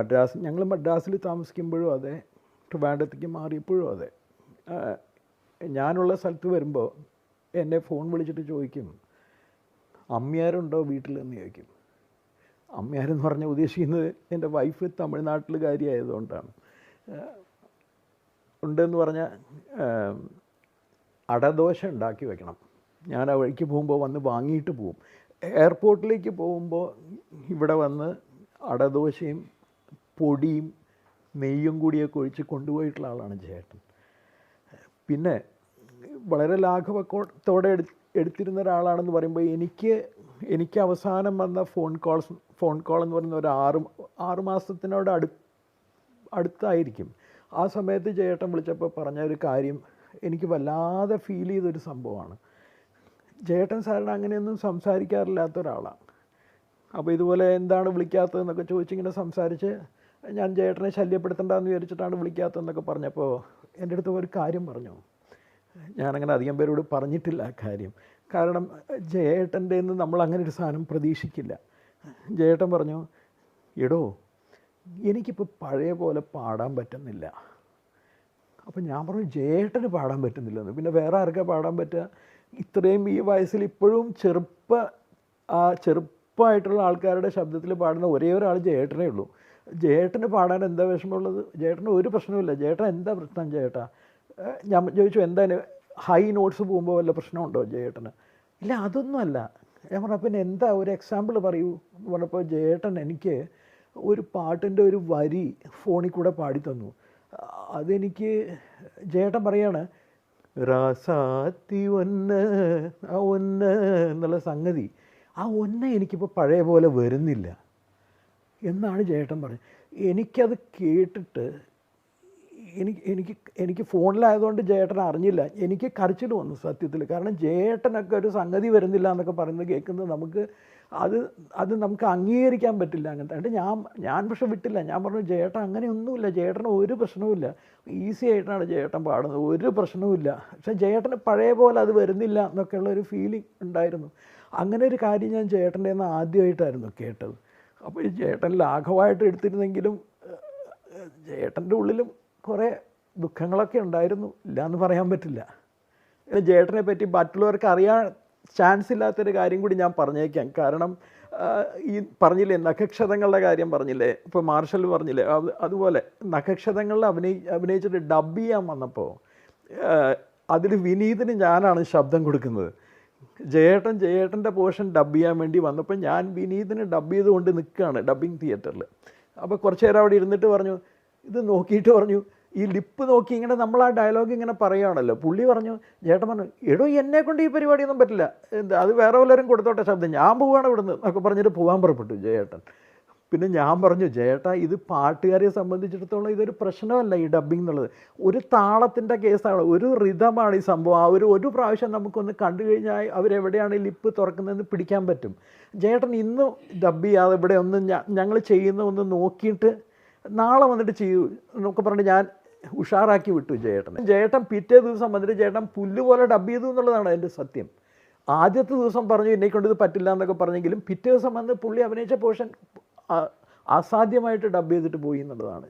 മദ്രാസ് ഞങ്ങൾ മദ്രാസിൽ താമസിക്കുമ്പോഴും അതെ. ട്രിവാൻഡത്തേക്ക് മാറിയപ്പോഴും അതെ. ഞാനുള്ള സ്ഥലത്ത് വരുമ്പോൾ എന്നെ ഫോൺ വിളിച്ചിട്ട് ചോദിക്കും അമ്മയാരുണ്ടോ വീട്ടിൽ എന്ന് ചോദിക്കും. അമ്മയാരെന്ന് പറഞ്ഞാൽ ഉദ്ദേശിക്കുന്നത് എന്റെ വൈഫ് തമിഴ്നാട്ടിൽ കാര്യമായതുകൊണ്ടാണ് ഉണ്ടെന്ന് പറഞ്ഞാൽ അടദോശ ഉണ്ടാക്കി വെക്കണം. ഞാൻ ആ വഴിക്ക് പോകുമ്പോൾ വന്ന് വാങ്ങിയിട്ട് പോവും. എയർപോർട്ടിലേക്ക് പോകുമ്പോൾ ഇവിടെ വന്ന് അടദോശയും പൊടിയും നെയ്യും കൂടിയൊക്കെ ഒഴിച്ച് കൊണ്ടുപോയിട്ടുള്ള ആളാണ് ചേട്ടൻ പിന്നെ വളരെ ലാഘവത്തോടെ എടു എടുത്തിരുന്ന ഒരാളാണെന്ന് പറയുമ്പോൾ എനിക്ക് എനിക്ക് അവസാനം വന്ന ഫോൺ കോൾസ് ഫോൺ കോൾ എന്ന് പറയുന്ന ഒരു ആറ് ആറ് മാസത്തിനോട് അടു അടുത്തായിരിക്കും. ആ സമയത്ത് ജയേട്ടൻ വിളിച്ചപ്പോൾ പറഞ്ഞ ഒരു കാര്യം എനിക്ക് വല്ലാതെ ഫീൽ ചെയ്തൊരു സംഭവമാണ്. ചേട്ടൻ സാറിന് അങ്ങനെയൊന്നും സംസാരിക്കാറില്ലാത്ത ഒരാളാണ് അപ്പോൾ ഇതുപോലെ എന്താണ് വിളിക്കാത്തതെന്നൊക്കെ ചോദിച്ചിങ്ങനെ സംസാരിച്ച് ഞാൻ ചേട്ടനെ ശല്യപ്പെടുത്തണ്ടെന്ന് വിചാരിച്ചിട്ടാണ് വിളിക്കാത്തതെന്നൊക്കെ പറഞ്ഞപ്പോൾ എന്റെ അടുത്ത് ഒരു കാര്യം പറഞ്ഞു. ഞാനങ്ങനെ അധികം പേരോട് പറഞ്ഞിട്ടില്ല ആ കാര്യം. കാരണം ജയേട്ടന്റെ നിന്ന് നമ്മൾ അങ്ങനെ ഒരു സാധനം പ്രതീക്ഷിക്കില്ല. ജയേട്ടൻ പറഞ്ഞു എടോ എനിക്കിപ്പോൾ പഴയ പോലെ പാടാൻ പറ്റുന്നില്ല. അപ്പം ഞാൻ പറഞ്ഞു ജയേട്ടന് പാടാൻ പറ്റുന്നില്ലെന്ന്. പിന്നെ വേറെ ആർക്കാ പാടാൻ പറ്റുക ഇത്രയും ഈ വയസ്സിൽ ഇപ്പോഴും ചെറുപ്പ ആ ചെറുപ്പമായിട്ടുള്ള ആൾക്കാരുടെ ശബ്ദത്തിൽ പാടുന്ന ഒരേ ഒരാൾ ജയേട്ടനേ ഉള്ളൂ. ജയേട്ടന് പാടാൻ എന്താ വിഷമമുള്ളത്? ജേട്ടന് ഒരു പ്രശ്നവുമില്ല. ജേട്ടൻ എന്താ പ്രശ്നം ചേട്ടാ ഞാൻ ചോദിച്ചു എന്താണ്? ഹൈ നോട്ട്സ് പോകുമ്പോൾ വല്ല പ്രശ്നമുണ്ടോ ജേട്ടന് ഇല്ല അതൊന്നുമല്ല. ഞാൻ പറഞ്ഞു പിന്നെ എന്താ? ഒരു എക്സാമ്പിൾ പറയൂ. എന്ന് പറഞ്ഞപ്പോൾ ജേട്ടൻ എനിക്ക് ഒരു പാട്ടിന്റെ ഒരു വരി ഫോണിൽ കൂടെ പാടിത്തന്നു. തന്നു അതെനിക്ക് ജേട്ടൻ പറയാണ് റാസാത്തി ഒന്ന് ആ ഒന്ന് എന്നുള്ള സംഗതി. ആ ഒന്ന് എനിക്കിപ്പോൾ പഴയ പോലെ വരുന്നില്ല. എന്നാണ് ജയേട്ടൻ പറഞ്ഞത്. എനിക്കത് കേട്ടിട്ട് എനിക്ക് എനിക്ക് എനിക്ക് ഫോണിലായതുകൊണ്ട് ജയേട്ടൻ അറിഞ്ഞില്ല. എനിക്ക് കരച്ചിൽ വന്നു സത്യത്തിൽ. കാരണം ജയേട്ടനൊക്കെ ഒരു സംഗതി വരുന്നില്ല എന്നൊക്കെ പറയുന്നത് കേൾക്കുന്നത് നമുക്ക് അത് അത് നമുക്ക് അംഗീകരിക്കാൻ പറ്റില്ല അങ്ങനത്തെ. എന്നിട്ട് ഞാൻ ഞാൻ പക്ഷെ വിട്ടില്ല. ഞാൻ പറഞ്ഞു ജയേട്ടൻ അങ്ങനെയൊന്നുമില്ല. ജയേട്ടന് ഒരു പ്രശ്നവുമില്ല ഈസി ആയിട്ടാണ് ജയേട്ടൻ പാടുന്നത്. ഒരു പ്രശ്നവുമില്ല പക്ഷെ ജയേട്ടന് പഴയ പോലെ അത് വരുന്നില്ല എന്നൊക്കെയുള്ള ഒരു ഫീലിംഗ് ഉണ്ടായിരുന്നു. അങ്ങനെ ഒരു കാര്യം ഞാൻ ജയേട്ടന്റെ നിന്ന് ആദ്യമായിട്ടായിരുന്നു കേട്ടത്. അപ്പോൾ ഈ ചേട്ടൻ ലാഘവമായിട്ട് എടുത്തിരുന്നെങ്കിലും ചേട്ടന്റെ ഉള്ളിലും കുറേ ദുഃഖങ്ങളൊക്കെ ഉണ്ടായിരുന്നു. ഇല്ല എന്ന് പറയാൻ പറ്റില്ല. പിന്നെ ചേട്ടനെ പറ്റി മറ്റുള്ളവർക്ക് അറിയാൻ ചാൻസ് ഇല്ലാത്തൊരു കാര്യം കൂടി ഞാൻ പറഞ്ഞേക്കാം. കാരണം ഈ പറഞ്ഞില്ലേ നഖക്ഷതങ്ങളുടെ കാര്യം പറഞ്ഞില്ലേ? ഇപ്പോൾ മാർഷൽ പറഞ്ഞില്ലേ? അത് അതുപോലെ നഖക്ഷതങ്ങളിൽ അഭിനയി അഭിനയിച്ചിട്ട് ഡബ് ചെയ്യാൻ വന്നപ്പോൾ അതിൽ വിനീതിന് ഞാനാണ് ശബ്ദം കൊടുക്കുന്നത്. ജയേട്ടൻ ജയേട്ടന്റെ പോർഷൻ ഡബ് ചെയ്യാൻ വേണ്ടി വന്നപ്പോൾ ഞാൻ വിനീതിന് ഡബ് ചെയ്തുകൊണ്ട് നിൽക്കുകയാണ് ഡബ്ബിങ് തിയേറ്ററിൽ. അപ്പോൾ കുറച്ച് നേരം അവിടെ ഇരുന്നിട്ട് പറഞ്ഞു ഇത് നോക്കിയിട്ട് പറഞ്ഞു ഈ ലിപ്പ് നോക്കി ഇങ്ങനെ നമ്മൾ ആ ഡയലോഗ് ഇങ്ങനെ പറയുകയാണല്ലോ. പുള്ളി പറഞ്ഞു ചേട്ടൻ പറഞ്ഞു എടോ എന്നെ കൊണ്ട് ഈ പരിപാടിയൊന്നും പറ്റില്ല. അത് വേറെ വല്ലവരും കൊടുത്തോട്ടെ ശബ്ദം. ഞാൻ പോവുകയാണ് ഇവിടുന്ന്. എന്നൊക്കെ പറഞ്ഞിട്ട് പോകാൻ പുറപ്പെട്ടു ജയേട്ടൻ. പിന്നെ ഞാൻ പറഞ്ഞു ജയേട്ടാ ഇത് പാട്ടുകാരെ സംബന്ധിച്ചിടത്തോളം ഇതൊരു പ്രശ്നമല്ല ഈ ഡബ്ബിംഗ് എന്നുള്ളത്. ഒരു താളത്തിന്റെ കേസാണ് ഒരു റിതമാണ് ഈ സംഭവം. ആ ഒരു ഒരു പ്രാവശ്യം നമുക്കൊന്ന് കണ്ടു കഴിഞ്ഞാൽ അവരെവിടെയാണ് ലിപ്പ് തുറക്കുന്നതെന്ന് പിടിക്കാൻ പറ്റും. ജയേട്ടൻ ഇന്ന് ഡബ്ബ് ചെയ്യാതെ ഇവിടെ ഒന്ന് ഞങ്ങൾ ചെയ്യുന്ന ഒന്ന് നോക്കിയിട്ട് നാളെ വന്നിട്ട് ചെയ്യൂ എന്നൊക്കെ പറഞ്ഞിട്ട് ഞാൻ ഉഷാറാക്കി വിട്ടു ജയേട്ടൻ ജയേട്ടൻ പിറ്റേ ദിവസം വന്നിട്ട് ചേട്ടൻ പുല്ല് പോലെ ഡബ് ചെയ്തു എന്നുള്ളതാണ് എന്റെ സത്യം. ആദ്യത്തെ ദിവസം പറഞ്ഞു എന്നെ കൊണ്ട് ഇത് പറ്റില്ല എന്നൊക്കെ പറഞ്ഞെങ്കിലും പിറ്റേ ദിവസം വന്ന് പുള്ളി അഭിനയിച്ച പോർഷൻ അസാധ്യമായിട്ട് ഡബ് ചെയ്തിട്ട് പോയി എന്നുള്ളതാണ്.